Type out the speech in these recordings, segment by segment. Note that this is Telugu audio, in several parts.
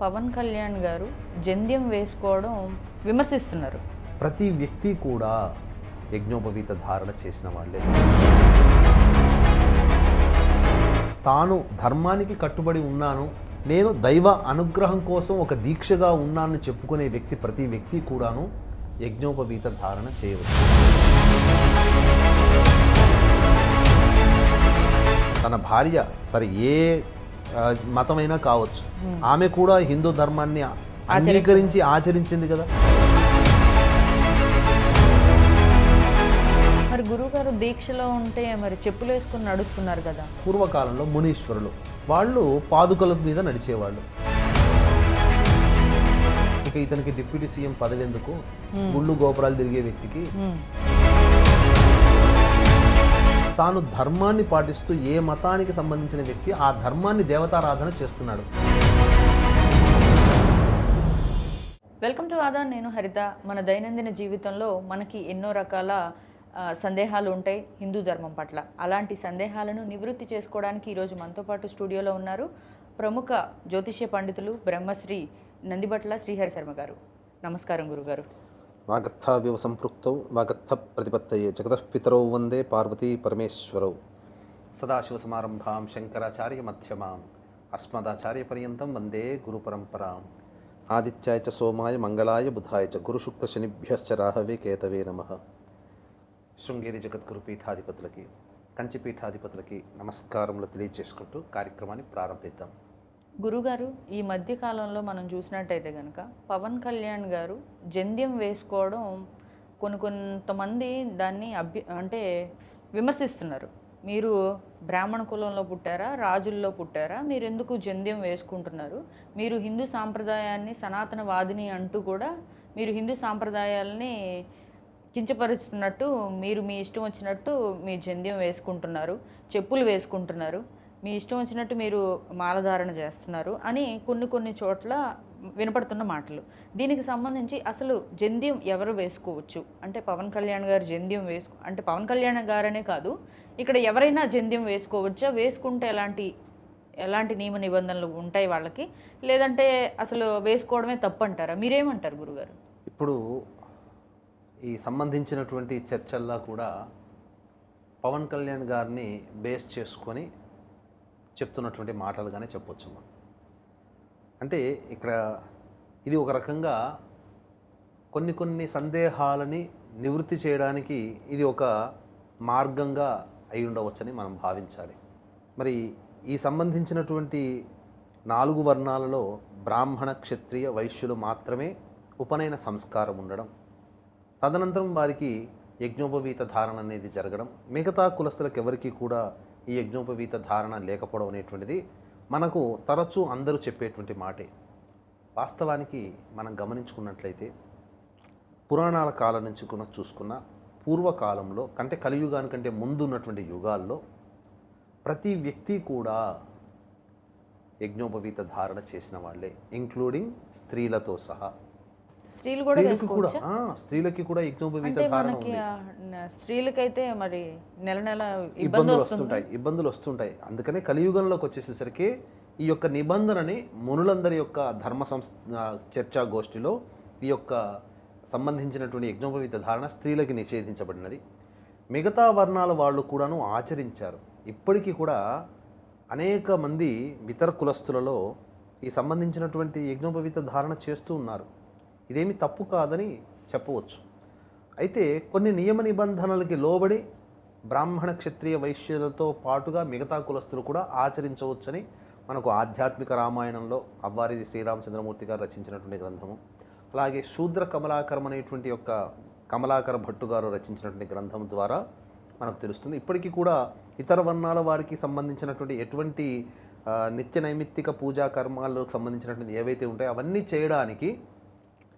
పవన్ కళ్యాణ్ గారు జంధ్యం వేసుకోవడం విమర్శిస్తున్నారు. ప్రతి వ్యక్తి కూడా యజ్ఞోపవీత ధారణ చేసిన వాళ్ళే. తాను ధర్మానికి కట్టుబడి ఉన్నాను నేను దైవ అనుగ్రహం కోసం ఒక దీక్షగా ఉన్నానని చెప్పుకునే వ్యక్తి ప్రతి వ్యక్తి కూడాను యజ్ఞోపవీత ధారణ చేయవచ్చు. తన భార్య సరే ఏ మతమైనా కావచ్చు. ఆమె కూడా హిందూ ధర్మాన్ని అంగీకరించి ఆచరించింది కదా. మరి గురువుగారు దీక్షలో ఉంటే మరి చెప్పులు వేసుకుని నడుస్తున్నారు కదా. పూర్వకాలంలో మునీశ్వరులు. వాళ్ళు పాదుకల మీద నడిచేవాళ్ళు. ఇక ఇతనికి డిప్యూటీ సీఎం పదవి ఎందుకు? గుళ్ళు గోపురాలు తిరిగే వ్యక్తికి. తాను ధర్మాన్ని పాటిస్తూ ఏ మతానికి సంబంధించిన వ్యక్తి ఆ ధర్మాన్ని దేవతారాధన చేస్తున్నాడు. వెల్కమ్ టు ఆదా నేను హరిత. మన దైనందిన జీవితంలో మనకి ఎన్నో రకాల సందేహాలు ఉంటాయి హిందూ ధర్మం పట్ల. అలాంటి సందేహాలను నివృత్తి చేసుకోవడానికి ఈరోజు మనతో పాటు స్టూడియోలో ఉన్నారు ప్రముఖ జ్యోతిష్య పండితులు బ్రహ్మశ్రీ నందిబట్ల శ్రీహరి శర్మ గారు. నమస్కారం గురుగారు. వాగర్థావ్యవ సంపృక్తౌ వాగర్థ ప్రతిపత్తయే జగతఃపితరౌ వందే పార్వతీ పరమేశ్వరౌ. సదాశివసమారంభాం శంకరాచార్య మధ్యమాం అస్మదాచార్యపర్యంతం వందే గురు పరంపరాం. ఆదిత్యాయ చ సోమాయ మంగళాయ బుధాయ చ గురుశుక్రశనిభ్యశ్చ రాహవే కేతవే నమ. శృంగేరి జగద్గురు పీఠాధిపతులకి కంచి పీఠాధిపతులకి నమస్కారములు తెలియజేసుకుంటూ కార్యక్రమాన్ని ప్రారంభిద్దాం. గురుగారు ఈ మధ్య కాలంలో మనం చూసినట్టయితే కనుక పవన్ కళ్యాణ్ గారు జంధ్యం వేసుకోవడం కొన్ని కొంతమంది దాన్ని అభ్య అంటే విమర్శిస్తున్నారు. మీరు బ్రాహ్మణ కులంలో పుట్టారా రాజుల్లో పుట్టారా మీరు ఎందుకు జంధ్యం వేసుకుంటున్నారు? మీరు హిందూ సాంప్రదాయాన్ని సనాతనవాదిని అంటూ కూడా మీరు హిందూ సాంప్రదాయాల్ని కించపరుస్తున్నట్టు మీరు మీ ఇష్టం వచ్చినట్టు మీ జంధ్యం వేసుకుంటున్నారు చెప్పులు వేసుకుంటున్నారు. మీ ఇష్టం వచ్చినట్టు మీరు మాలధారణ చేస్తున్నారు అని కొన్ని కొన్ని చోట్ల వినపడుతున్న మాటలు. దీనికి సంబంధించి అసలు జంధ్యం ఎవరు వేసుకోవచ్చు? అంటే పవన్ కళ్యాణ్ గారు జంధ్యం వేసుకో అంటే పవన్ కళ్యాణ్ గారనే కాదు ఇక్కడ ఎవరైనా జంధ్యం వేసుకోవచ్చా? వేసుకుంటే ఎలాంటి ఎలాంటి నియమ నిబంధనలు ఉంటాయి వాళ్ళకి? లేదంటే అసలు వేసుకోవడమే తప్పు అంటారా మీరేమంటారు గురుగారు? ఇప్పుడు ఈ సంబంధించినటువంటి చర్చల్లో కూడా పవన్ కళ్యాణ్ గారిని బేస్ చేసుకొని చెప్తున్నటువంటి మాటలుగానే చెప్పొచ్చు మనం. అంటే ఇక్కడ ఇది ఒక రకంగా కొన్ని కొన్ని సందేహాలని నివృత్తి చేయడానికి ఇది ఒక మార్గంగా అయి ఉండవచ్చని మనం భావించాలి. మరి ఈ సంబంధించినటువంటి నాలుగు వర్ణాలలో బ్రాహ్మణ క్షత్రియ వైశ్యులు మాత్రమే ఉపనయన సంస్కారం ఉండడం తదనంతరం వారికి యజ్ఞోపవీత ధారణ అనేది జరగడం మిగతా కులస్తులకు ఎవరికీ కూడా ఈ యజ్ఞోపవీత ధారణ లేకపోవడం అనేటువంటిది మనకు తరచూ అందరూ చెప్పేటువంటి మాటే. వాస్తవానికి మనం గమనించుకున్నట్లయితే పురాణాల కాలం నుంచి కూడా చూసుకున్న పూర్వకాలంలో కంటే కలియుగానికంటే ముందు ఉన్నటువంటి యుగాల్లో ప్రతి వ్యక్తి కూడా యజ్ఞోపవీత ధారణ చేసిన వాళ్ళే ఇంక్లూడింగ్ స్త్రీలతో సహా. స్త్రీలు కూడా స్త్రీలకి కూడా వేసుకోవచ్చా ఆ, స్త్రీలకి కూడా యజ్ఞోపవీత ధారణ ఉంది. స్త్రీలకైతే మరి నెల నెల ఇబ్బంది ఇబ్బందులు వస్తుంటాయి. ఇబ్బందులు వస్తుంటాయి. అందుకనే కలియుగంలోకి వచ్చేసేసరికి ఈ యొక్క నిబంధనని మునులందరి యొక్క ధర్మ సంస్ చర్చా గోష్ఠిలో ఈ యొక్క సంబంధించినటువంటి యజ్ఞోపవీత ధారణ స్త్రీలకి నిషేధించబడినది. మిగతా వర్ణాల వాళ్ళు కూడాను ఆచరించారు. ఇప్పటికీ కూడా అనేక మంది ఇతర కులస్తులలో ఈ సంబంధించినటువంటి యజ్ఞోపవీత ధారణ చేస్తూ ఉన్నారు. ఇదేమి తప్పు కాదని చెప్పవచ్చు. అయితే కొన్ని నియమ నిబంధనలకి లోబడి బ్రాహ్మణ క్షత్రియ వైశ్యులతో పాటుగా మిగతా కులస్తులు కూడా ఆచరించవచ్చని మనకు ఆధ్యాత్మిక రామాయణంలో అవ్వారిది శ్రీరామచంద్రమూర్తి గారు రచించినటువంటి గ్రంథము. అలాగే శూద్ర కమలాకరం అనేటువంటి యొక్క కమలాకర భట్టు గారు రచించినటువంటి గ్రంథం ద్వారా మనకు తెలుస్తుంది. ఇప్పటికీ కూడా ఇతర వర్ణాల వారికి సంబంధించినటువంటి ఎటువంటి నిత్య నైమిత్తిక పూజా కర్మాలకు సంబంధించినటువంటి ఏవైతే ఉంటాయో అవన్నీ చేయడానికి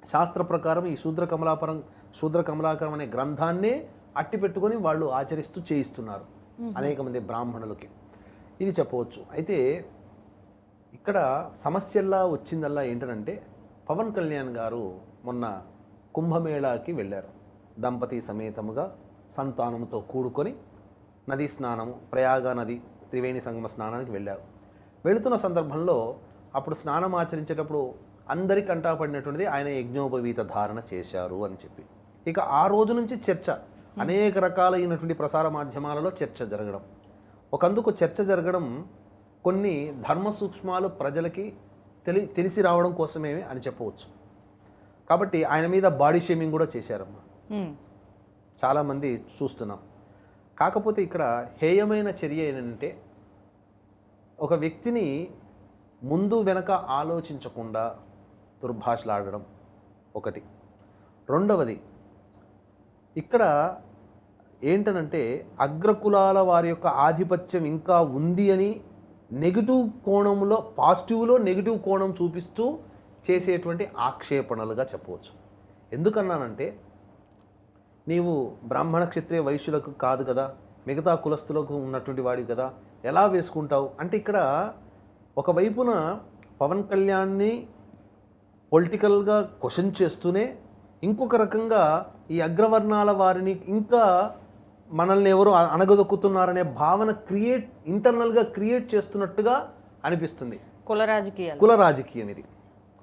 శాస్త్ర ప్రకారం ఈ శూద్ర కమలాపరం శూద్ర కమలాకరం అనే గ్రంథాన్నే అట్టి పెట్టుకొని వాళ్ళు ఆచరిస్తూ చేయిస్తున్నారు అనేక మంది బ్రాహ్మణులకి. ఇది చెప్పవచ్చు. అయితే ఇక్కడ సమస్యల్లా వచ్చిందల్లా ఏంటంటే పవన్ కళ్యాణ్ గారు మొన్న కుంభమేళాకి వెళ్ళారు. దంపతి సమేతముగా సంతానముతో కూడుకొని నదీ స్నానము ప్రయాగ నది త్రివేణి సంగమ స్నానానికి వెళ్ళారు. వెళుతున్న సందర్భంలో అప్పుడు స్నానం ఆచరించేటప్పుడు అందరి కంటాపడినటువంటిది ఆయన యజ్ఞోపవీత ధారణ చేశారు అని చెప్పి. ఇక ఆ రోజు నుంచి చర్చ అనేక రకాలైనటువంటి ప్రసార మాధ్యమాలలో చర్చ జరగడం. ఒకందుకు చర్చ జరగడం కొన్ని ధర్మ సూక్ష్మాలు ప్రజలకి తెలి తెలిసి రావడం కోసమే అని చెప్పవచ్చు. కాబట్టి ఆయన మీద బాడీ షేమింగ్ కూడా చేశారమ్మా. చాలామంది చూస్తున్నాం. కాకపోతే ఇక్కడ హేయమైన చర్య ఏంటంటే ఒక వ్యక్తిని ముందు వెనక ఆలోచించకుండా దుర్భాషలాడడం ఒకటి. రెండవది ఇక్కడ ఏంటనంటే అగ్రకులాల వారి యొక్క ఆధిపత్యం ఇంకా ఉంది అని నెగిటివ్ కోణంలో పాజిటివ్లో నెగిటివ్ కోణం చూపిస్తూ చేసేటువంటి ఆక్షేపణలుగా చెప్పవచ్చు. ఎందుకన్నానంటే నీవు బ్రాహ్మణ క్షత్రియ వైశ్యులకు కాదు కదా మిగతా కులస్తులకు ఉన్నటువంటి వాడివి కదా ఎలా వేసుకుంటావు? అంటే ఇక్కడ ఒకవైపున పవన్ కళ్యాణ్ని పొలిటికల్గా క్వశ్చన్ చేస్తూనే ఇంకొక రకంగా ఈ అగ్రవర్ణాల వారిని ఇంకా మనల్ని ఎవరో అణగదొక్కుతున్నారనే భావన క్రియేట్ ఇంటర్నల్గా క్రియేట్ చేస్తున్నట్టుగా అనిపిస్తుంది. కుల రాజకీయాలు. కుల రాజకీయం ఇది.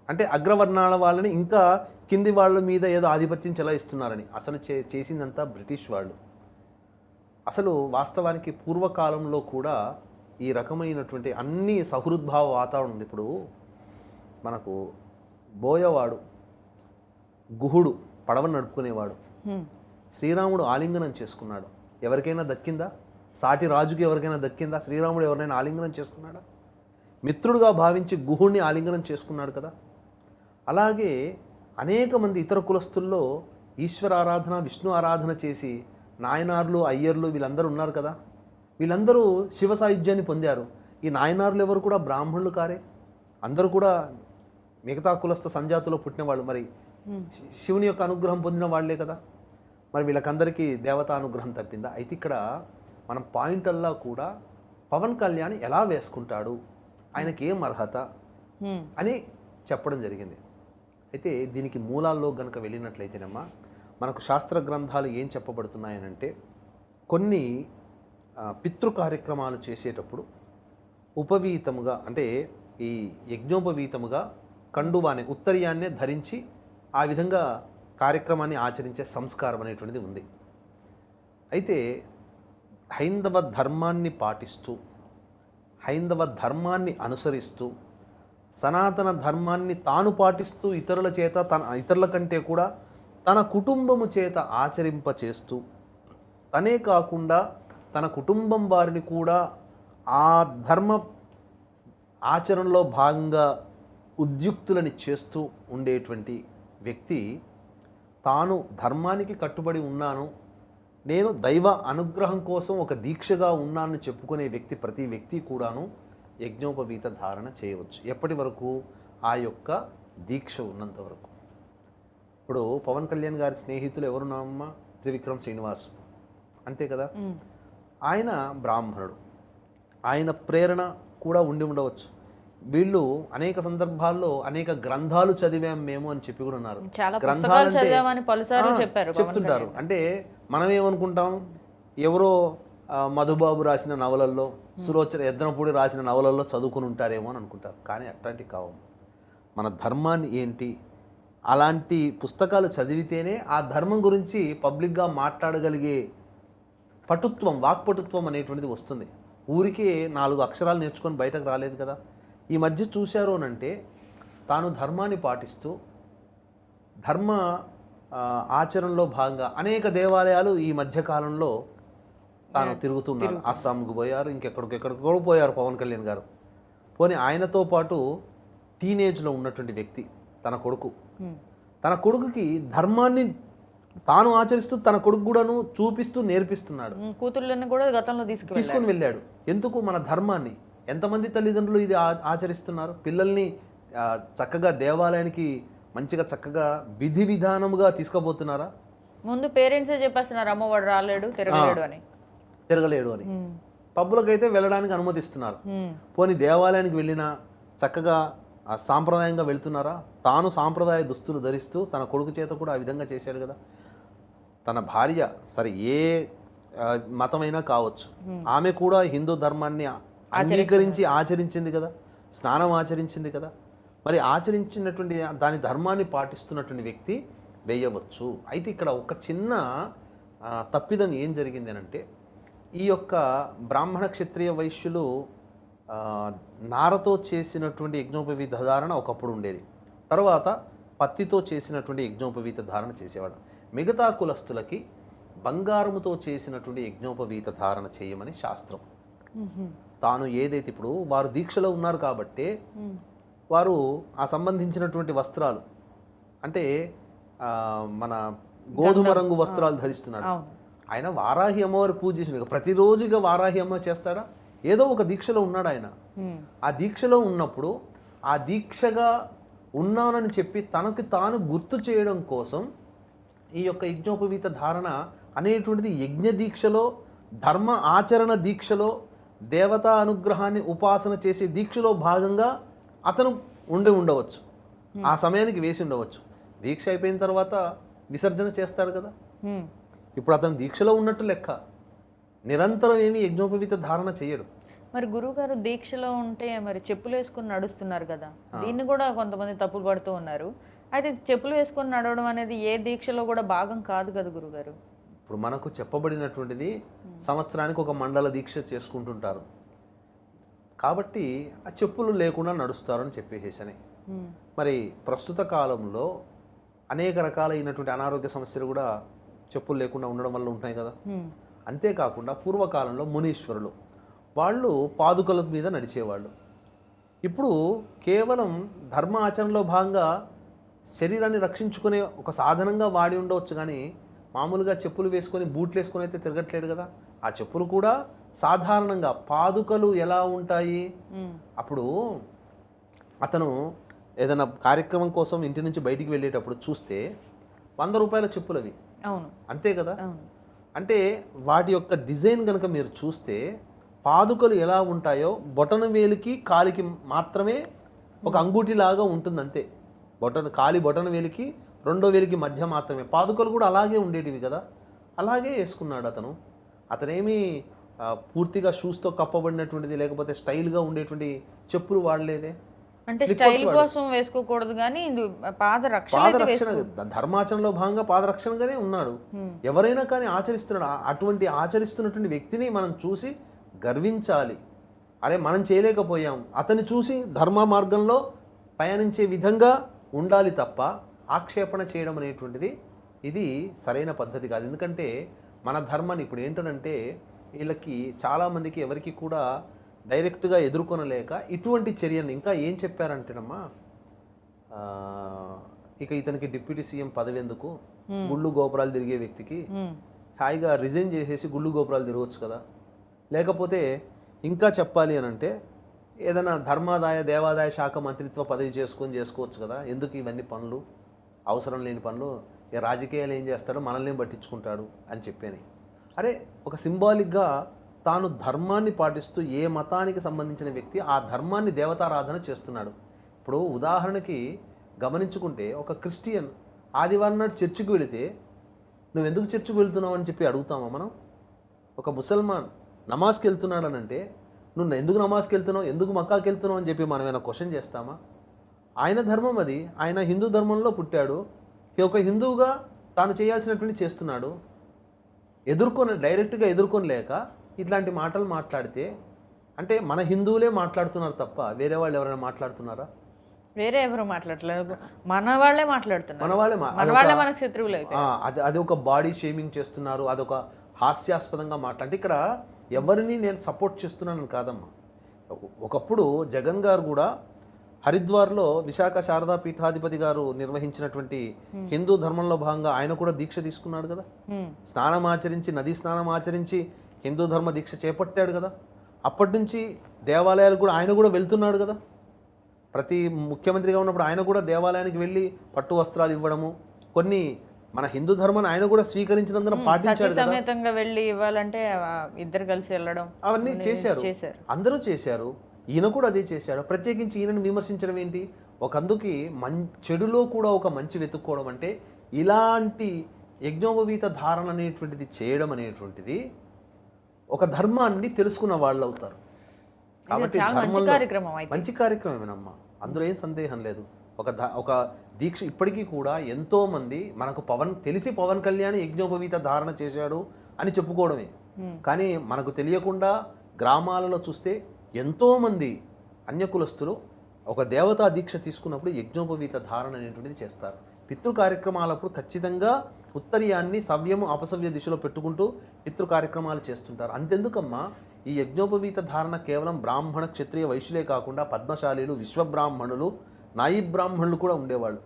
అంటే అగ్రవర్ణాల వాళ్ళని ఇంకా కింది వాళ్ళ మీద ఏదో ఆధిపత్యం చెలాయిస్తున్నారని అసలు చే చేసిందంతా బ్రిటిష్ వాళ్ళు. అసలు వాస్తవానికి పూర్వకాలంలో కూడా ఈ రకమైనటువంటి అన్ని సహృద్భావ వాతావరణం ఉంది. ఇప్పుడు మనకు బోయవాడు గుహుడు పడవ నడుపుకునేవాడు. శ్రీరాముడు ఆలింగనం చేసుకున్నాడు. ఎవరికైనా దక్కిందా? సాటి రాజుకి ఎవరికైనా దక్కిందా? శ్రీరాముడు ఎవరినైనా ఆలింగనం చేసుకున్నాడా? మిత్రుడుగా భావించి గుహుడిని ఆలింగనం చేసుకున్నాడు కదా? అలాగే అనేక మంది ఇతర కులస్తుల్లో ఈశ్వర ఆరాధన విష్ణు ఆరాధన చేసి నాయనార్లు అయ్యర్లు వీళ్ళందరూ ఉన్నారు కదా? వీళ్ళందరూ శివ సాయుధ్యాన్ని పొందారు. ఈ నాయనార్లు ఎవరు కూడా బ్రాహ్మణులు కారే. అందరూ కూడా మిగతా కులస్థ సంజాతిలో పుట్టిన వాళ్ళు మరి శివుని యొక్క అనుగ్రహం పొందిన వాళ్ళే కదా. మరి వీళ్ళకందరికీ దేవతా అనుగ్రహం తప్పిందా? అయితే ఇక్కడ మనం పాయింట్ అల్లా కూడా పవన్ కళ్యాణ్ ఎలా వేసుకుంటాడు? ఆయనకి ఏం అర్హత. అని చెప్పడం జరిగింది. అయితే దీనికి మూలాల్లో గనక వెళ్ళినట్లయితేనమ్మా మనకు శాస్త్ర గ్రంథాలు ఏం చెప్పబడుతున్నాయనంటే కొన్ని పితృ కార్యక్రమాలు చేసేటప్పుడు ఉపవీతముగా అంటే ఈ యజ్ఞోపవీతముగా కండువాని ఉత్తరీయాన్నే ధరించి ఆ విధంగా కార్యక్రమాన్ని ఆచరించే సంస్కారం అనేటువంటిది ఉంది. అయితే హైందవ ధర్మాన్ని పాటిస్తూ హైందవ ధర్మాన్ని అనుసరిస్తూ సనాతన ధర్మాన్ని తాను పాటిస్తూ ఇతరుల చేత తన ఇతరుల కంటే కూడా తన కుటుంబము చేత ఆచరింప చేస్తూ తనే కాకుండా తన కుటుంబం వారిని కూడా ఆ ధర్మ ఆచరణలో భాగంగా ఉద్యుక్తులని చేస్తూ ఉండేటువంటి వ్యక్తి తాను ధర్మానికి కట్టుబడి ఉన్నాను నేను దైవ అనుగ్రహం కోసం ఒక దీక్షగా ఉన్నానని చెప్పుకునే వ్యక్తి ప్రతి వ్యక్తి కూడాను యజ్ఞోపవీత ధారణ చేయవచ్చు. ఎప్పటి వరకు? ఆ యొక్క దీక్ష ఉన్నంత వరకు. ఇప్పుడు పవన్ కళ్యాణ్ గారి స్నేహితులు ఎవరున్నామమ్మా త్రివిక్రమ్ శ్రీనివాస్. అంతే కదా. ఆయన బ్రాహ్మణుడు. ఆయన ప్రేరణ కూడా ఉండి ఉండవచ్చు. వీళ్ళు అనేక సందర్భాల్లో అనేక గ్రంథాలు చదివాం మేము అని చెప్పి కూడా ఉన్నారు. ఆ, చెప్పారు చెప్తుంటారు. అంటే మనం ఏమనుకుంటాం ఎవరో మధుబాబు రాసిన నవలల్లో సులోచన ఎద్దనపూడి రాసిన నవలల్లో చదువుకుని ఉంటారేమో అని అనుకుంటారు. కానీ అట్లాంటివి కావు. మన ధర్మాన్ని ఏంటి? అలాంటి పుస్తకాలు చదివితేనే ఆ ధర్మం గురించి పబ్లిక్గా మాట్లాడగలిగే పటుత్వం వాక్పటుత్వం అనేటువంటిది వస్తుంది. ఊరికే నాలుగు అక్షరాలు నేర్చుకొని బయటకు రాలేదు కదా. ఈ మధ్య చూశారు అనంటే తాను ధర్మాన్ని పాటిస్తూ ధర్మ ఆచరణలో భాగంగా అనేక దేవాలయాలు ఈ మధ్య కాలంలో తాను తిరుగుతున్నారు. అస్సాంకు పోయారు ఇంకెక్కడికెక్కడికో పోయారు పవన్ కళ్యాణ్ గారు. పోనీ ఆయనతో పాటు టీనేజ్లో ఉన్నటువంటి వ్యక్తి తన కొడుకు. తన కొడుకుకి ధర్మాన్ని తాను ఆచరిస్తూ తన కొడుకు కూడాను చూపిస్తూ నేర్పిస్తున్నాడు. కూతుర్లను కూడా గతంలో తీసుకొని వెళ్ళాడు. ఎందుకు? మన ధర్మాన్ని. ఎంతమంది తల్లిదండ్రులు ఇది ఆచరిస్తున్నారు? పిల్లల్ని చక్కగా దేవాలయానికి మంచిగా చక్కగా విధి విధానముగా తీసుకుపోతున్నారా? ముందు పేరెంట్సే చెప్పేస్తున్నారు అమ్మవాడు రాలేడు తిరగలేడు అని. తిరగలేడు అని. హ్మ్. పబ్బులకైతే వెళ్ళడానికి అనుమతిస్తున్నారు. పోనీ దేవాలయానికి వెళ్ళినా చక్కగా సాంప్రదాయంగా వెళ్తున్నారా? తాను సాంప్రదాయ దుస్తులు ధరిస్తూ తన కొడుకు చేత కూడా ఆ విధంగా చేశాడు కదా. తన భార్య సరే ఏ మతమైనా కావచ్చు. ఆమె కూడా హిందూ ధర్మాన్ని అంగీకరించి ఆచరించింది కదా స్నానం ఆచరించింది కదా. మరి ఆచరించినటువంటి దాని ధర్మాన్ని పాటిస్తున్నటువంటి వ్యక్తి వేయవచ్చు. అయితే ఇక్కడ ఒక చిన్న తప్పిదం ఏం జరిగింది అంటే ఈ యొక్క బ్రాహ్మణ క్షత్రియ వైశ్యులు నారతో చేసినటువంటి యజ్ఞోపవీత ధారణ ఒకప్పుడు ఉండేది. తర్వాత పత్తితో చేసినటువంటి యజ్ఞోపవీత ధారణ చేసేవాడు. మిగతా కులస్తులకి బంగారముతో చేసినటువంటి యజ్ఞోపవీత ధారణ చేయమని శాస్త్రం. తాను ఏదైతే ఇప్పుడు వారు దీక్షలో ఉన్నారు కాబట్టే వారు ఆ సంబంధించినటువంటి వస్త్రాలు అంటే మన గోధుమ రంగు వస్త్రాలు ధరిస్తున్నాడు. ఆయన వారాహి అమ్మవారు పూజ చేసిన ప్రతిరోజుగా వారాహి అమ్మ చేస్తాడా? ఏదో ఒక దీక్షలో ఉన్నాడు ఆయన. ఆ దీక్షలో ఉన్నప్పుడు ఆ దీక్షగా ఉన్నానని చెప్పి తనకు తాను గుర్తు చేయడం కోసం ఈ యొక్క యజ్ఞోపవీత ధారణ అనేటువంటిది యజ్ఞ దీక్షలో ధర్మ ఆచరణ దీక్షలో దేవతా అనుగ్రహాన్ని ఉపాసన చేసే దీక్షలో భాగంగా అతను ఉండి ఉండవచ్చు. ఆ సమయానికి వేసి ఉండవచ్చు. దీక్ష అయిపోయిన తర్వాత విసర్జన చేస్తాడు కదా. ఇప్పుడు అతను దీక్షలో ఉన్నట్టు లెక్క. నిరంతరం ఏమీ యజ్ఞోపవీత ధారణ చేయడు. మరి గురువుగారు దీక్షలో ఉంటే మరి చెప్పులు వేసుకుని నడుస్తున్నారు కదా. దీన్ని కూడా కొంతమంది తప్పులు పడుతూ ఉన్నారు. అయితే చెప్పులు వేసుకొని నడవడం అనేది ఏ దీక్షలో కూడా భాగం కాదు కదా గురుగారు ఇప్పుడు మనకు చెప్పబడినటువంటిది సంవత్సరానికి ఒక మండల దీక్ష చేసుకుంటుంటారు. కాబట్టి ఆ చెప్పులు లేకుండా నడుస్తారు అని చెప్పేసేసని మరి ప్రస్తుత కాలంలో అనేక రకాలైనటువంటి అనారోగ్య సమస్యలు కూడా చెప్పులు లేకుండా ఉండడం వల్ల ఉంటాయి కదా. అంతేకాకుండా పూర్వకాలంలో మునీశ్వరులు వాళ్ళు పాదుకల మీద నడిచేవాళ్ళు. ఇప్పుడు కేవలం ధర్మ ఆచరణలో భాగంగా శరీరాన్ని రక్షించుకునే ఒక సాధనంగా వాడి ఉండవచ్చు కానీ మామూలుగా చెప్పులు వేసుకొని బూట్లు వేసుకొని అయితే తిరగట్లేడు కదా. ఆ చెప్పులు కూడా సాధారణంగా పాదుకలు ఎలా ఉంటాయి. అప్పుడు అతను ఏదైనా కార్యక్రమం కోసం ఇంటి నుంచి బయటికి వెళ్ళేటప్పుడు చూస్తే వంద రూపాయల చెప్పులు అవి. అవును. అంతే కదా? అంటే వాటి యొక్క డిజైన్ కనుక మీరు చూస్తే పాదుకలు ఎలా ఉంటాయో బొటన వేలికి కాలికి మాత్రమే ఒక అంగూటిలాగా ఉంటుంది అంతే బొటన కాలి బొటన వేలికి రెండో వేలికి మధ్య మాత్రమే. పాదుకలు కూడా అలాగే ఉండేటివి కదా. అలాగే వేసుకున్నాడు అతను. అతనేమి పూర్తిగా షూస్తో కప్పబడినటువంటిది లేకపోతే స్టైల్గా ఉండేటువంటి చెప్పులు వాడలేదే. అంటే స్టైల్ కోసం వేసుకోకూడదు కానీ పాదరక్షణ ద- ధర్మాచరణలో భాగంగా పాదరక్షణగానే ఉన్నాడు. ఎవరైనా కానీ ఆచరిస్తున్నాడు. అటువంటి ఆచరిస్తున్నటువంటి వ్యక్తిని మనం చూసి గర్వించాలి. అరే మనం చేయలేకపోయాం. అతన్ని చూసి ధర్మ మార్గంలో పయనించే విధంగా ఉండాలి తప్ప ఆక్షేపణ చేయడం అనేటువంటిది ఇది సరైన పద్ధతి కాదు. ఎందుకంటే మన ధర్మాన్ని ఇప్పుడు ఏంటనంటే వీళ్ళకి చాలామందికి ఎవరికి కూడా డైరెక్ట్గా ఎదుర్కొనలేక ఇటువంటి చర్యలు ఇంకా ఏం చెప్పారంటేనమ్మా ఇక ఇతనికి డిప్యూటీ సీఎం పదవి ఎందుకు? గుళ్ళు గోపురాలు తిరిగే వ్యక్తికి. హాయిగా రిజైన్ చేసేసి గుళ్ళు గోపురాలు తిరగవచ్చు కదా. లేకపోతే ఇంకా చెప్పాలి అని అంటే ఏదైనా ధర్మాదాయ దేవాదాయ శాఖ మంత్రిత్వ పదవి చేసుకొని చేసుకోవచ్చు కదా. ఎందుకు ఇవన్నీ పనులు? అవసరం లేని పనులు ఇక రాజకీయాలు ఏం చేస్తాడో మనల్ని పట్టించుకుంటాడు అని చెప్పాను. అరే ఒక సింబాలిక్గా తాను ధర్మాన్ని పాటిస్తూ ఏ మతానికి సంబంధించిన వ్యక్తి ఆ ధర్మాన్ని దేవతారాధన చేస్తున్నాడు. ఇప్పుడు ఉదాహరణకి గమనించుకుంటే ఒక క్రిస్టియన్ ఆదివారం నాడు చర్చికి వెళితే నువ్వు ఎందుకు చర్చికి వెళ్తున్నావు? అని చెప్పి అడుగుతామా మనం? ఒక ముసల్మాన్ నమాజ్కి వెళ్తున్నాడనంటే నువ్వు ఎందుకు నమాజ్కి వెళ్తున్నావు? ఎందుకు మక్కాకి వెళ్తున్నావు? అని చెప్పి మనం ఏమైనా క్వశ్చన్ చేస్తామా? ఆయన ధర్మం అది. ఆయన హిందూ ధర్మంలో పుట్టాడు. ఒక హిందువుగా తాను చేయాల్సినటువంటి చేస్తున్నాడు. ఎదుర్కొని డైరెక్ట్గా ఎదుర్కొనలేక ఇట్లాంటి మాటలు మాట్లాడితే అంటే మన హిందువులే మాట్లాడుతున్నారు తప్ప వేరే వాళ్ళు ఎవరైనా మాట్లాడుతున్నారా? వేరే ఎవరు మాట్లాడలేదు మన వాళ్ళే మాట్లాడుతున్నారు. మన వాళ్ళే మన వాళ్ళే మనకు శత్రువులు అది అది ఒక బాడీ షేమింగ్ చేస్తున్నారు. అదొక హాస్యాస్పదంగా మాట్లాడి ఇక్కడ ఎవరిని నేను సపోర్ట్ చేస్తున్నాను కాదమ్మా. ఒకప్పుడు జగన్ గారు కూడా హరిద్వార్లో విశాఖ శారదా పీఠాధిపతి గారు నిర్వహించినటువంటి హిందూ ధర్మంలో భాగంగా ఆయన కూడా దీక్ష తీసుకున్నాడు కదా. స్నానం ఆచరించి నదీ స్నానం ఆచరించి హిందూ ధర్మ దీక్ష చేపట్టాడు కదా? అప్పటి నుంచి దేవాలయాలు కూడా ఆయన కూడా వెళ్తున్నాడు కదా? ప్రతి ముఖ్యమంత్రిగా ఉన్నప్పుడు ఆయన కూడా దేవాలయానికి వెళ్ళి పట్టు వస్త్రాలు ఇవ్వడము కొన్ని మన హిందూ ధర్మాన్ని ఆయన కూడా స్వీకరించినందున పాటించాడు సమేతంగా వెళ్ళి ఇవ్వాలంటే ఇద్దరు కలిసి వెళ్ళడం అవన్నీ చేశారు. అందరూ చేశారు. ఈయన కూడా అదే చేశాడు. ప్రత్యేకించి ఈయనను విమర్శించడం ఏంటి? ఒక అందుకి మం చెడులో కూడా ఒక మంచి వెతుక్కోవడం అంటే ఇలాంటి యజ్ఞోపవీత ధారణ అనేటువంటిది చేయడం అనేటువంటిది ఒక ధర్మాన్ని తెలుసుకున్న వాళ్ళు అవుతారు కాబట్టి మంచి ధర్మంలో కార్యక్రమమేనమ్మా అందులో ఏం సందేహం లేదు. ఒక ఒక దీక్ష ఇప్పటికీ కూడా ఎంతో మంది మనకు పవన్ తెలిసి పవన్ కళ్యాణ్ యజ్ఞోపవీత ధారణ చేశాడు అని చెప్పుకోవడమే. కానీ మనకు తెలియకుండా గ్రామాలలో చూస్తే ఎంతోమంది అన్యకులస్తులు ఒక దేవతా దీక్ష తీసుకున్నప్పుడు యజ్ఞోపవీత ధారణ అనేటువంటిది చేస్తారు. పితృ కార్యక్రమాలప్పుడు ఖచ్చితంగా ఉత్తరీయాన్ని సవ్యము అపసవ్య దిశలో పెట్టుకుంటూ పితృ కార్యక్రమాలు చేస్తుంటారు. అంతెందుకమ్మా? ఈ యజ్ఞోపవీత ధారణ కేవలం బ్రాహ్మణ క్షత్రియ వైశ్యులే కాకుండా పద్మశాలీలు విశ్వబ్రాహ్మణులు నాయి బ్రాహ్మణులు కూడా ఉండేవాళ్ళు.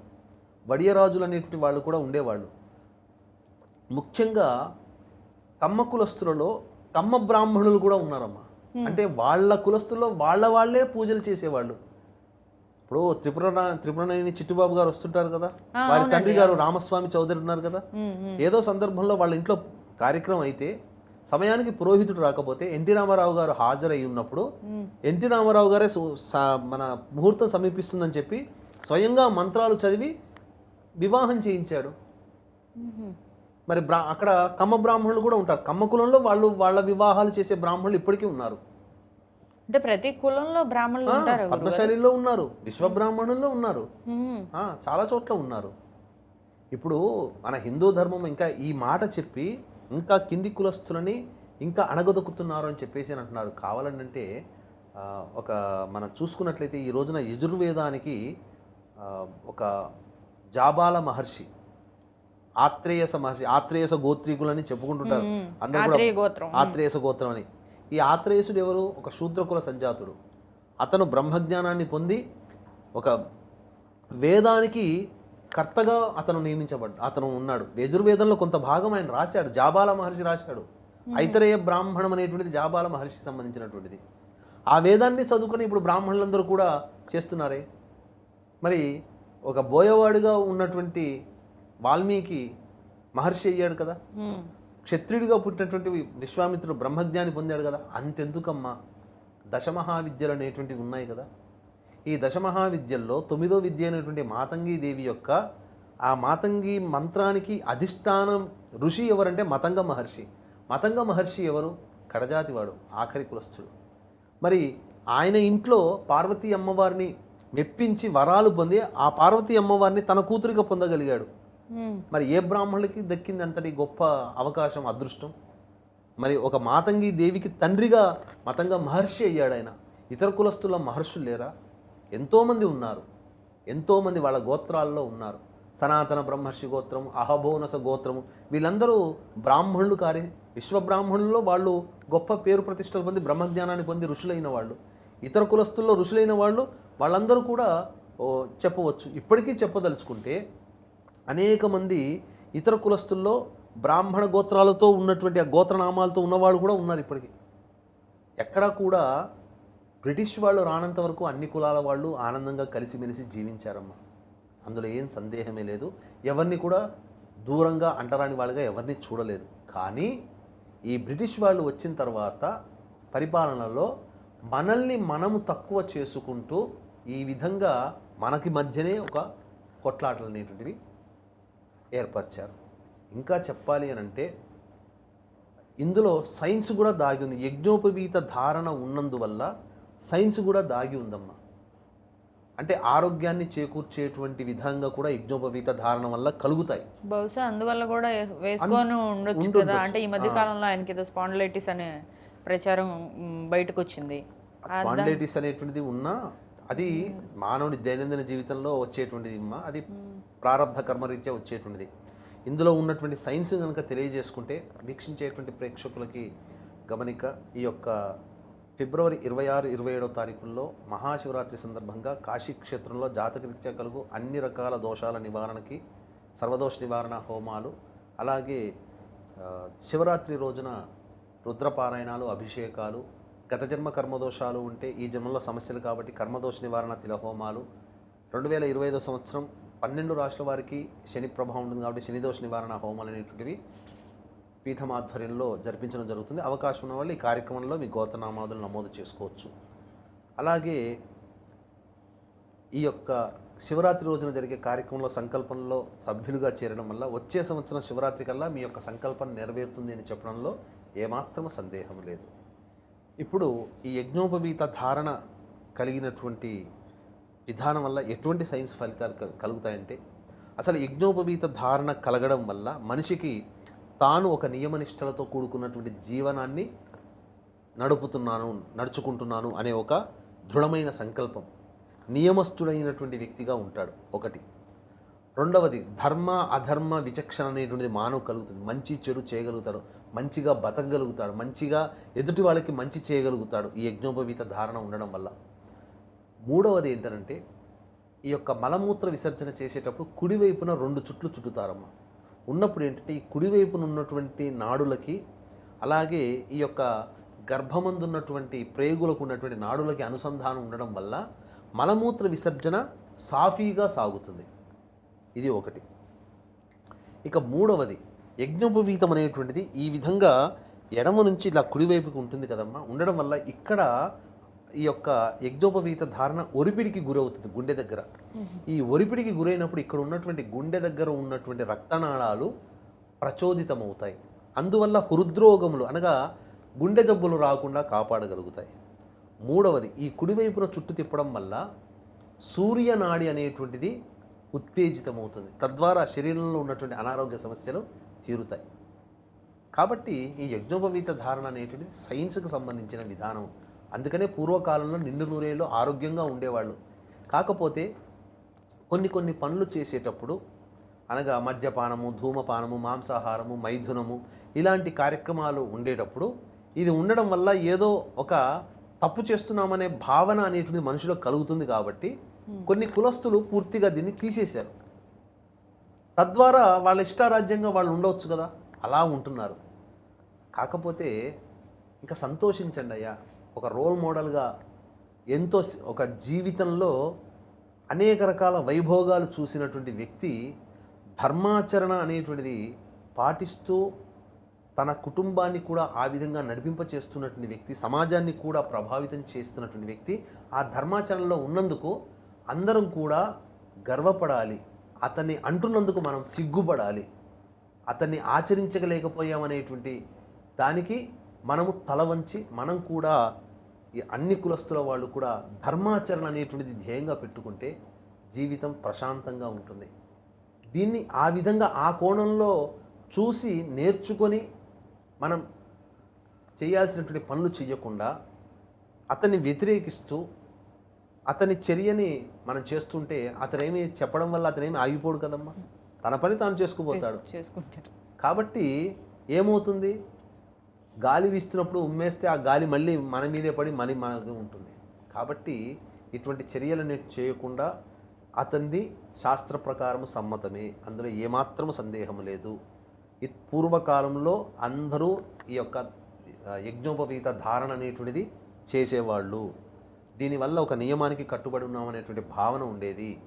వడియరాజులు అనేటువంటి వాళ్ళు కూడా ఉండేవాళ్ళు. ముఖ్యంగా కమ్మ కులస్తులలో కమ్మ బ్రాహ్మణులు కూడా ఉన్నారమ్మా. అంటే వాళ్ళ కులస్తుల్లో వాళ్ళ వాళ్ళే పూజలు చేసేవాళ్ళు. ఇప్పుడు త్రిపుర త్రిపురనేని చిట్టుబాబు గారు వస్తుంటారు కదా? వారి తండ్రి గారు రామస్వామి చౌదరి ఉన్నారు కదా? ఉమ్, ఉమ్. ఏదో సందర్భంలో వాళ్ళ ఇంట్లో కార్యక్రమం అయితే సమయానికి పురోహితుడు రాకపోతే ఎన్టీ రామారావు గారు హాజరై ఉన్నప్పుడు ఎన్టీ రామారావు గారే మన ముహూర్తం సమీపిస్తుందని చెప్పి స్వయంగా మంత్రాలు చదివి వివాహం చేయించాడు. మరి బ్రా అక్కడ కమ్మ బ్రాహ్మణులు కూడా ఉంటారు. కమ్మ కులంలో వాళ్ళు వాళ్ళ వివాహాలు చేసే బ్రాహ్మణులు ఇప్పటికీ ఉన్నారు. అంటే ప్రతి కులంలో బ్రాహ్మణులు ఉంటారు పద్మశాలిలో ఉన్నారు విశ్వబ్రాహ్మణుల్లో ఉన్నారు. ఉమ్, ఆ, చాలా చోట్ల ఉన్నారు. ఇప్పుడు మన హిందూ ధర్మం ఇంకా ఈ మాట చెప్పి ఇంకా కింది కులస్తులని ఇంకా అణగదొక్కుతున్నారు అని చెప్పేసి అని అంటున్నారు. కావాలంటే ఒక మనం చూసుకున్నట్లయితే ఈ రోజున యజుర్వేదానికి ఒక జాబాల మహర్షి ఆత్రేయస మహర్షి ఆత్రేయస గోత్రీకులని చెప్పుకుంటుంటారు. అందరూ కూడా ఆత్రేయస గోత్రం. అని ఈ ఆత్రేయసుడు ఎవరు? ఒక శూద్రకుల సంజాతుడు. అతను బ్రహ్మజ్ఞానాన్ని పొంది ఒక వేదానికి కర్తగా అతను నియమించబడ్డ అతను ఉన్నాడు. యజుర్వేదంలో కొంత భాగం ఆయన రాశాడు. జాబాల మహర్షి రాశాడు. ఐతరేయ బ్రాహ్మణం అనేటువంటిది జాబాల మహర్షికి సంబంధించినటువంటిది. ఆ వేదాన్ని చదువుకొని ఇప్పుడు బ్రాహ్మణులందరూ కూడా చేస్తున్నారే? మరి ఒక బోయవాడుగా ఉన్నటువంటి వాల్మీకి మహర్షి అయ్యాడు కదా. క్షత్రియుడిగా పుట్టినటువంటి విశ్వామిత్రుడు బ్రహ్మజ్ఞాని పొందాడు కదా. అంతెందుకమ్మా? దశమహావిద్యలు అనేటువంటివి ఉన్నాయి కదా. ఈ దశమహావిద్యల్లో తొమ్మిదో విద్య అనేటువంటి మాతంగి దేవి యొక్క ఆ మాతంగి మంత్రానికి అధిష్టానం ఋషి ఎవరంటే మతంగ మహర్షి. మతంగ మహర్షి ఎవరు? కడజాతివాడు ఆఖరి కులస్థుడు. మరి ఆయన ఇంట్లో పార్వతీ అమ్మవారిని మెప్పించి వరాలు పొంది ఆ పార్వతీ అమ్మవారిని తన కూతురిగా పొందగలిగాడు. మరి ఏ బ్రాహ్మణులకి దక్కింది అంతటి గొప్ప అవకాశం అదృష్టం? మరి ఒక మాతంగి దేవికి తండ్రిగా మతంగా మహర్షి అయ్యాడు ఆయన ఇతర కులస్తుల మహర్షులు లేరా? ఎంతోమంది ఉన్నారు. ఎంతోమంది వాళ్ళ గోత్రాల్లో ఉన్నారు. సనాతన బ్రహ్మర్షి గోత్రం అహభోనస గోత్రము వీళ్ళందరూ బ్రాహ్మణులు కారే విశ్వబ్రాహ్మణుల్లో వాళ్ళు గొప్ప పేరు ప్రతిష్టలు పొంది బ్రహ్మజ్ఞానాన్ని పొంది ఋషులైన వాళ్ళు. ఇతర కులస్తుల్లో ఋషులైన వాళ్ళు వాళ్ళందరూ కూడా ఓ, చెప్పవచ్చు. ఇప్పటికీ చెప్పదలుచుకుంటే అనేక మంది ఇతర కులస్తుల్లో బ్రాహ్మణ గోత్రాలతో ఉన్నటువంటి ఆ గోత్రనామాలతో ఉన్నవాళ్ళు కూడా ఉన్నారు ఇప్పటికీ. ఎక్కడా కూడా బ్రిటిష్ వాళ్ళు రానంత వరకు అన్ని కులాల వాళ్ళు ఆనందంగా కలిసిమెలిసి జీవించారమ్మా. అందులో ఏం సందేహమే లేదు. ఎవరిని కూడా దూరంగా అంటరాని వాళ్ళుగా ఎవరిని చూడలేదు. కానీ ఈ బ్రిటిష్ వాళ్ళు వచ్చిన తర్వాత పరిపాలనలో మనల్ని మనము తక్కువ చేసుకుంటూ ఈ విధంగా మనకి మధ్యనే ఒక కొట్లాటలు అనేటువంటివి ఏర్పరిచారు. ఇంకా చెప్పాలి అని అంటే ఇందులో సైన్స్ కూడా దాగి ఉంది. యజ్ఞోపవీత ధారణ ఉన్నందువల్ల సైన్స్ కూడా దాగి ఉందమ్మా. అంటే ఆరోగ్యాన్ని చేకూర్చేటువంటి విధంగా కూడా యజ్ఞోపవీత ధారణ వల్ల కలుగుతాయి. బహుశా అందువల్ల కూడా వేసుకొని ఉండొచ్చు కదా. అంటే ఈ మధ్య కాలంలో ఆయనకి ఏదో స్పాండిలైటిస్ అనే ప్రచారం బయటకు వచ్చింది స్పాండిలైటిస్ అనేటువంటిది ఉన్నా అది మానవుడి దైనందిన జీవితంలో వచ్చేటువంటిది అమ్మా. అది ప్రారంభ కర్మరీత్యా వచ్చేటువంటిది. ఇందులో ఉన్నటువంటి సైన్స్ కనుక తెలియజేసుకుంటే వీక్షించేటువంటి ప్రేక్షకులకి గమనిక ఈ యొక్క ఫిబ్రవరి ఇరవై ఆరు ఇరవై ఏడో తారీఖుల్లో మహాశివరాత్రి సందర్భంగా కాశీ క్షేత్రంలో జాతకరీత్యా కలుగు అన్ని రకాల దోషాల నివారణకి సర్వదోష నివారణ హోమాలు అలాగే శివరాత్రి రోజున రుద్రపారాయణాలు అభిషేకాలు గత జన్మ కర్మదోషాలు ఉంటే ఈ జన్మలో సమస్యలు కాబట్టి కర్మదోష నివారణ తిలహోమాలు. రెండు వేల ఇరవై ఐదో సంవత్సరం పన్నెండు రాష్ట్రాల వారికి శని ప్రభావం ఉంటుంది కాబట్టి శనిదోష నివారణ హోమాలు అనేటువంటివి పీఠం ఆధ్వర్యంలో జరిపించడం జరుగుతుంది. అవకాశం ఉన్న వాళ్ళు ఈ కార్యక్రమంలో మీ గోతనామాదులు నమోదు చేసుకోవచ్చు. అలాగే ఈ యొక్క శివరాత్రి రోజున జరిగే కార్యక్రమంలో సంకల్పంలో సభ్యులుగా చేరడం వల్ల వచ్చే సంవత్సరం శివరాత్రి కల్లా మీ యొక్క సంకల్పం నెరవేరుతుంది అని చెప్పడంలో ఏమాత్రం సందేహం లేదు. ఇప్పుడు ఈ యజ్ఞోపవీత ధారణ కలిగినటువంటి విధానం వల్ల ఎటువంటి సైన్స్ ఫలితాలు కలుగుతాయంటే అసలు యజ్ఞోపవీత ధారణ కలగడం వల్ల మనిషికి తాను ఒక నియమనిష్టలతో కూడుకున్నటువంటి జీవనాన్ని నడుపుతున్నాను నడుచుకుంటున్నాను అనే ఒక దృఢమైన సంకల్పం నియమస్తుడైనటువంటి వ్యక్తిగా ఉంటాడు ఒకటి. రెండవది ధర్మ అధర్మ విచక్షణ అనేటువంటిది మానవ కలుగుతుంది. మంచి చెడు చేయగలుగుతాడు మంచిగా బతకగలుగుతాడు మంచిగా ఎదుటి వాళ్ళకి మంచి చేయగలుగుతాడు ఈ యజ్ఞోపవీత ధారణ ఉండడం వల్ల. మూడవది ఏంటంటే ఈ యొక్క మలమూత్ర విసర్జన చేసేటప్పుడు కుడివైపున రెండు చుట్లు చుట్టుతారమ్మ. ఉన్నప్పుడు ఏంటంటే ఈ కుడివైపున ఉన్నటువంటి నాడులకి అలాగే ఈ యొక్క గర్భమందు ఉన్నటువంటి ప్రేగులకు ఉన్నటువంటి నాడులకి అనుసంధానం ఉండడం వల్ల మలమూత్ర విసర్జన సాఫీగా సాగుతుంది. ఇది ఒకటి. ఇక మూడవది యజ్ఞోపవీతం అనేటువంటిది ఈ విధంగా ఎడమ నుంచి ఇలా కుడివైపుకి ఉంటుంది కదమ్మా. ఉండడం వల్ల ఇక్కడ ఈ యొక్క యజ్ఞోపవీత ధారణ ఒరిపిడికి గురవుతుంది గుండె దగ్గర. ఈ ఒరిపిడికి గురైనప్పుడు ఇక్కడ ఉన్నటువంటి గుండె దగ్గర ఉన్నటువంటి రక్తనాళాలు ప్రచోదితమవుతాయి. అందువల్ల హృద్రోగములు అనగా గుండె జబ్బులు రాకుండా కాపాడగలుగుతాయి. మూడవది ఈ కుడివైపున చుట్టు తిప్పడం వల్ల సూర్యనాడి అనేటువంటిది ఉత్తేజితమవుతుంది. తద్వారా శరీరంలో ఉన్నటువంటి అనారోగ్య సమస్యలు తీరుతాయి. కాబట్టి ఈ యజ్ఞోపవీత ధారణ అనేటువంటిది సైన్స్కి సంబంధించిన విధానం. అందుకనే పూర్వకాలంలో నిండు నూరేళ్ళు ఆరోగ్యంగా ఉండేవాళ్ళు. కాకపోతే కొన్ని కొన్ని పనులు చేసేటప్పుడు అనగా మద్యపానము ధూమపానము మాంసాహారము మైథునము ఇలాంటి కార్యక్రమాలు ఉండేటప్పుడు ఇది ఉండడం వల్ల ఏదో ఒక తప్పు చేస్తున్నామనే భావన అనేటువంటిది మనిషిలో కలుగుతుంది కాబట్టి కొన్ని కులస్తులు పూర్తిగా దీన్ని తీసేశారు. తద్వారా వాళ్ళ ఇష్టారాజ్యంగా వాళ్ళు ఉండవచ్చు కదా అలా ఉంటున్నారు. కాకపోతే ఇంకా సంతోషించండి అయ్యా. ఒక రోల్ మోడల్గా ఎంతో ఒక జీవితంలో అనేక రకాల వైభోగాలు చూసినటువంటి వ్యక్తి ధర్మాచరణ అనేటువంటిది పాటిస్తూ తన కుటుంబాన్ని కూడా ఆ విధంగా నడిపింప చేస్తున్నటువంటి వ్యక్తి సమాజాన్ని కూడా ప్రభావితం చేస్తున్నటువంటి వ్యక్తి ఆ ధర్మాచరణలో ఉన్నందుకు అందరం కూడా గర్వపడాలి. అతన్ని అంటున్నందుకు మనం సిగ్గుపడాలి. అతన్ని ఆచరించగలేకపోయామనేటువంటి దానికి మనము తల వంచి మనం కూడా ఈ అన్ని కులస్తుల వాళ్ళు కూడా ధర్మాచరణ అనేటువంటిది ధ్యేయంగా పెట్టుకుంటే జీవితం ప్రశాంతంగా ఉంటుంది. దీన్ని ఆ విధంగా ఆ కోణంలో చూసి నేర్చుకొని మనం చేయాల్సినటువంటి పనులు చేయకుండా అతన్ని వ్యతిరేకిస్తూ అతని చర్యని మనం చేస్తుంటే అతనేమి చెప్పడం వల్ల అతనేమి ఆగిపోడు కదమ్మా? తన పని తాను చేసుకుపోతాడు. కాబట్టి ఏమవుతుంది? గాలి వీస్తున్నప్పుడు ఉమ్మేస్తే ఆ గాలి మళ్ళీ మన మీదే పడి మళ్ళీ మనకు ఉంటుంది. కాబట్టి ఇటువంటి చర్యలను చేయకుండా అతనిది శాస్త్ర ప్రకారం సమ్మతమే. అందులో ఏమాత్రము సందేహం లేదు. పూర్వకాలంలో అందరూ ఈ యొక్క యజ్ఞోపవీత ధారణ అనేటువంటిది చేసేవాళ్ళు. దీనివల్ల ఒక నియమానికి కట్టుబడి ఉన్నామనేటువంటి భావన ఉండేది.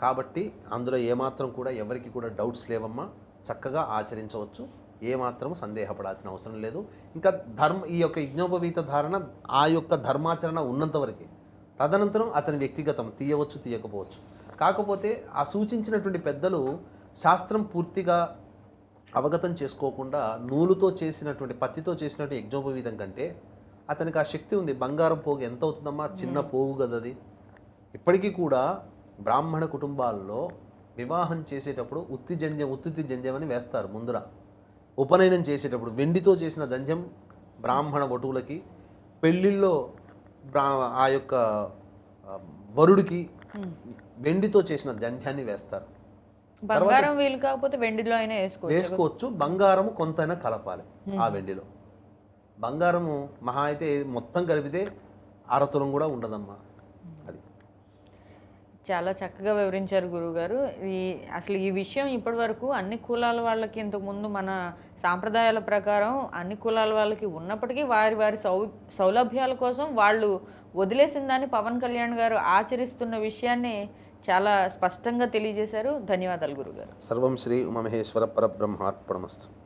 కాబట్టి అందులో ఏమాత్రం కూడా ఎవరికి కూడా డౌట్స్ లేవమ్మా. చక్కగా ఆచరించవచ్చు. ఏమాత్రం సందేహపడాల్సిన అవసరం లేదు. ఇంకా ధర్మ ఈ యొక్క యజ్ఞోపవీత ధారణ ఆ యొక్క ధర్మాచరణ ఉన్నంత వరకే. తదనంతరం అతని వ్యక్తిగతం తీయవచ్చు తీయకపోవచ్చు. కాకపోతే ఆ సూచించినటువంటి పెద్దలు శాస్త్రం పూర్తిగా అవగతం చేసుకోకుండా నూలుతో చేసినటువంటి పత్తితో చేసినటువంటి యజ్ఞోపవీతం కంటే అతనికి ఆ శక్తి ఉంది. బంగారం పోగు ఎంత అవుతుందమ్మా? చిన్న పోగు కదా అది. ఇప్పటికీ కూడా బ్రాహ్మణ కుటుంబాల్లో వివాహం చేసేటప్పుడు ఉత్తి జంజం ఉత్తుతి జంజం అని వేస్తారు ముందర. ఉపనయనం చేసేటప్పుడు వెండితో చేసిన జంజం బ్రాహ్మణ వటువులకి పెళ్ళిళ్ళలో బ్రా ఆ యొక్క వరుడికి వెండితో చేసిన జంధ్యాన్ని వేస్తారు. బంగారం వీలు కాకపోతే వెండిలో అయినా వేసుకోవచ్చు. వేసుకోవచ్చు. బంగారము కొంతైనా కలపాలి ఆ వెండిలో. బంగారము మహా అయితే మొత్తం కలిపితే అరతులం కూడా ఉండదమ్మా. చాలా చక్కగా వివరించారు గురుగారు ఈ అసలు ఈ విషయం ఇప్పటి వరకు అన్ని కులాల వాళ్ళకి ఇంతకుముందు మన సాంప్రదాయాల ప్రకారం అన్ని కులాల వాళ్ళకి ఉన్నప్పటికీ వారి వారి సౌ సౌలభ్యాల కోసం వాళ్ళు వదిలేసిన దాన్ని పవన్ కళ్యాణ్ గారు ఆచరిస్తున్న విషయాన్ని చాలా స్పష్టంగా తెలియజేశారు. ధన్యవాదాలు గురుగారు సర్వం శ్రీ ఉమమహేశ్వర పరబ్రహ్మార్పణమస్తు.